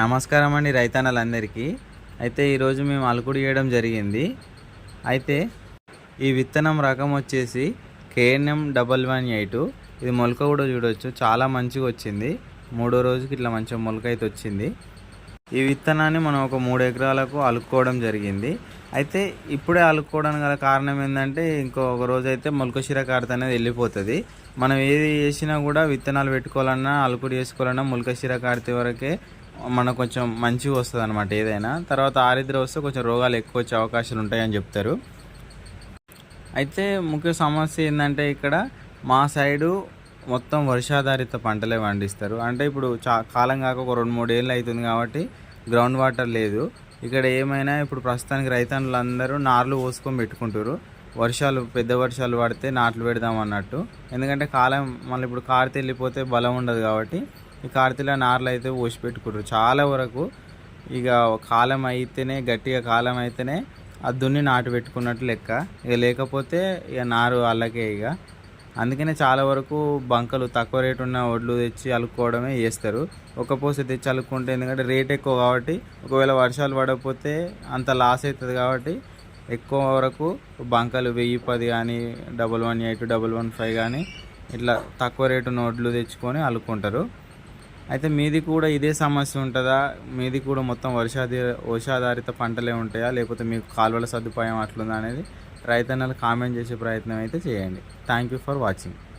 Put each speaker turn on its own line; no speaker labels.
నమస్కారం అండి రైతన్నలందరికీ అయితే ఈరోజు మేము అలుకుడు చేయడం జరిగింది. అయితే ఈ విత్తనం రకం వచ్చేసి కేఎన్ఎం డబల్ వన్ ఎయిట్. ఇది మొలక కూడా చూడవచ్చు చాలా మంచిగా వచ్చింది. మూడో రోజుకి ఇట్లా మంచిగా మొలక అయితే వచ్చింది. ఈ విత్తనాన్ని మనం ఒక మూడు ఎకరాలకు అలుక్కోవడం జరిగింది. అయితే ఇప్పుడే అలుక్కోవడానికి గల కారణం ఏంటంటే ఇంకో ఒక రోజు అయితే మొలక శిరకారత అనేది వెళ్ళిపోతుంది. మనం ఏది చేసినా కూడా విత్తనాలు పెట్టుకోవాలన్నా అలుకుడు చేసుకోవాలన్నా మొలక శిర వరకే మనకు కొంచెం మంచిగా వస్తుంది అనమాట ఏదైనా. తర్వాత ఆరిద్ర వస్తే కొంచెం రోగాలు ఎక్కువ వచ్చే అవకాశాలు ఉంటాయని చెప్తారు. అయితే ముఖ్య సమస్య ఏంటంటే ఇక్కడ మా సైడు మొత్తం వర్షాధారిత పంటలే పండిస్తారు. అంటే ఇప్పుడు చా కాలం కాక ఒక రెండు మూడు ఏళ్ళు అవుతుంది కాబట్టి గ్రౌండ్ వాటర్ లేదు. ఇక్కడ ఏమైనా ఇప్పుడు ప్రస్తుతానికి రైతన్నులు అందరూ నార్లు పోసుకొని పెట్టుకుంటారు వర్షాలు పెద్ద వర్షాలు పడితే నాట్లు పెడదాం అన్నట్టు. ఎందుకంటే కాలం మళ్ళీ ఇప్పుడు కారితే వెళ్ళిపోతే బలం ఉండదు కాబట్టి ఈ కార్తీలో నార్లు అయితే పోసి పెట్టుకుంటారు చాలా వరకు ఇక కాలం అయితేనే గట్టిగా కాలం అయితేనే ఆ దున్ని నాటు పెట్టుకున్నట్టు లెక్క. ఇక లేకపోతే ఇక నారు అల్లకే ఇక. అందుకనే చాలా వరకు బంకలు తక్కువ రేటు ఉన్న వడ్లు తెచ్చి అలుక్కోవడమే చేస్తారు. ఒక పోస తెచ్చి అలుక్కుంటే ఎందుకంటే రేట్ ఎక్కువ కాబట్టి ఒకవేళ వర్షాలు పడకపోతే అంత లాస్ అవుతుంది కాబట్టి ఎక్కువ వరకు బంకలు వెయ్యి పది కానీ double one eight double one five కానీ ఇట్లా తక్కువ రేటు నోట్లు వడ్లు తెచ్చుకొని అలుక్కుంటారు. అయితే మీది కూడా ఇదే సమస్య ఉంటుందా? మీది కూడా మొత్తం వర్షాధి వర్షాధారిత పంటలే ఉంటాయా? లేకపోతే మీకు కాలువల సదుపాయం అట్లుందా అనేది రైతన్నలు కామెంట్ చేసే ప్రయత్నం అయితే చేయండి. Thank you for watching